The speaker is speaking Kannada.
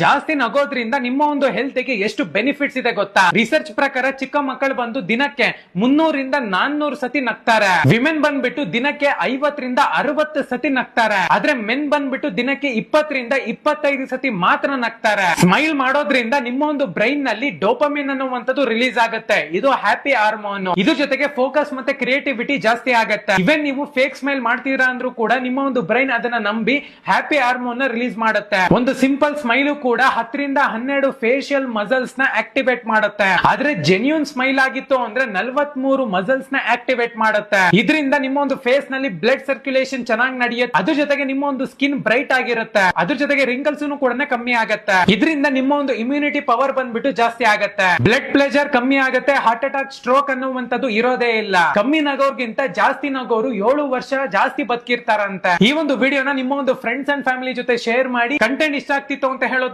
ಜಾಸ್ತಿ ನಗೋದ್ರಿಂದ ನಿಮ್ಮ ಒಂದು ಹೆಲ್ತ್ಗೆ ಎಷ್ಟು ಬೆನಿಫಿಟ್ಸ್ ಇದೆ ಗೊತ್ತಾ? ರಿಸರ್ಚ್ ಪ್ರಕಾರ ಚಿಕ್ಕ ಮಕ್ಕಳು ಬಂದು ದಿನಕ್ಕೆ ಮುನ್ನೂರಿಂದ ನಾನ್ನೂರು ಸತಿ ನಗ್ತಾರೆ. ವಿಮೆನ್ ಬಂದ್ಬಿಟ್ಟು ದಿನಕ್ಕೆ ಐವತ್ತರಿಂದ ಅರವತ್ತು ಸತಿ ನಗ್ತಾರೆ. ಆದ್ರೆ ಮೆನ್ ಬಂದ್ಬಿಟ್ಟು ದಿನಕ್ಕೆ ಇಪ್ಪತ್ತರಿಂದ ಇಪ್ಪತ್ತೈದು ಸತಿ ಮಾತ್ರ ನಗ್ತಾರೆ. ಸ್ಮೈಲ್ ಮಾಡೋದ್ರಿಂದ ನಿಮ್ಮ ಒಂದು ಬ್ರೈನ್ನಲ್ಲಿ ಡೋಪಮಿನ್ ಅನ್ನುವಂಥದ್ದು ರಿಲೀಸ್ ಆಗುತ್ತೆ. ಇದು ಹ್ಯಾಪಿ ಹಾರ್ಮೋನ್ ಇದು ಜೊತೆಗೆ ಫೋಕಸ್ ಮತ್ತೆ ಕ್ರಿಯೇಟಿವಿಟಿ ಜಾಸ್ತಿ ಆಗುತ್ತೆ. ಇವನ್ ನೀವು ಫೇಕ್ ಸ್ಮೈಲ್ ಮಾಡ್ತೀರಾ ಅಂದ್ರೂ ಕೂಡ ನಿಮ್ಮ ಒಂದು ಬ್ರೈನ್ ಅದನ್ನ ನಂಬಿ ಹ್ಯಾಪಿ ಹಾರ್ಮೋನ್ ರಿಲೀಸ್ ಮಾಡುತ್ತೆ. ಒಂದು ಸಿಂಪಲ್ ಸ್ಮೈಲು ಕೂಡ ಹತ್ತರಿಂದ ಹನ್ನೆರಡು ಫೇಶಿಯಲ್ ಮಸಲ್ಸ್ನ ಆಕ್ಟಿವೇಟ್ ಮಾಡುತ್ತೆ. ಆದ್ರೆ ಜೆನ್ಯೂನ್ ಸ್ಮೈಲ್ ಆಗಿತ್ತು ಅಂದ್ರೆ ನಲ್ವತ್ ಮೂರು ಮಸಲ್ಸ್ನ ಆಕ್ಟಿವೇಟ್ ಮಾಡುತ್ತೆ. ಇದರಿಂದ ನಿಮ್ಮ ಒಂದು ಫೇಸ್ನಲ್ಲಿ ಬ್ಲಡ್ ಸರ್ಕ್ಯುಲೇಷನ್ ಚೆನ್ನಾಗಿ ನಡೆಯುತ್ತೆ. ಅದ್ರ ಜೊತೆಗೆ ನಿಮ್ಮ ಒಂದು ಸ್ಕಿನ್ ಬ್ರೈಟ್ ಆಗಿರುತ್ತೆ. ಅದ್ರ ಜೊತೆಗೆ ರಿಂಕಲ್ಸ್ ಕೂಡ ಕಮ್ಮಿ ಆಗುತ್ತೆ. ಇದರಿಂದ ನಿಮ್ಮ ಒಂದು ಇಮ್ಯುನಿಟಿ ಪವರ್ ಬಂದ್ಬಿಟ್ಟು ಜಾಸ್ತಿ ಆಗುತ್ತೆ. ಬ್ಲಡ್ ಪ್ರೆಷರ್ ಕಮ್ಮಿ ಆಗುತ್ತೆ. ಹಾರ್ಟ್ ಅಟ್ಯಾಕ್ ಸ್ಟ್ರೋಕ್ ಅನ್ನುವಂಥದ್ದು ಇರೋದೇ ಇಲ್ಲ. ಕಮ್ಮಿ ನಗೋರ್ಗಿಂತ ಜಾಸ್ತಿ ನಗೋರು ಏಳು ವರ್ಷ ಜಾಸ್ತಿ ಬದುಕಿರ್ತಾರಂತೆ. ಈ ಒಂದು ವಿಡಿಯೋನ ನಿಮ್ಮ ಒಂದು ಫ್ರೆಂಡ್ಸ್ ಅಂಡ್ ಫ್ಯಾಮಿಲಿ ಜೊತೆ ಶೇರ್ ಮಾಡಿ ಕಂಟೆಂಟ್ ಇಷ್ಟ ಆಗ್ತಿತ್ತು ಅಂತ ಹೇಳೋದು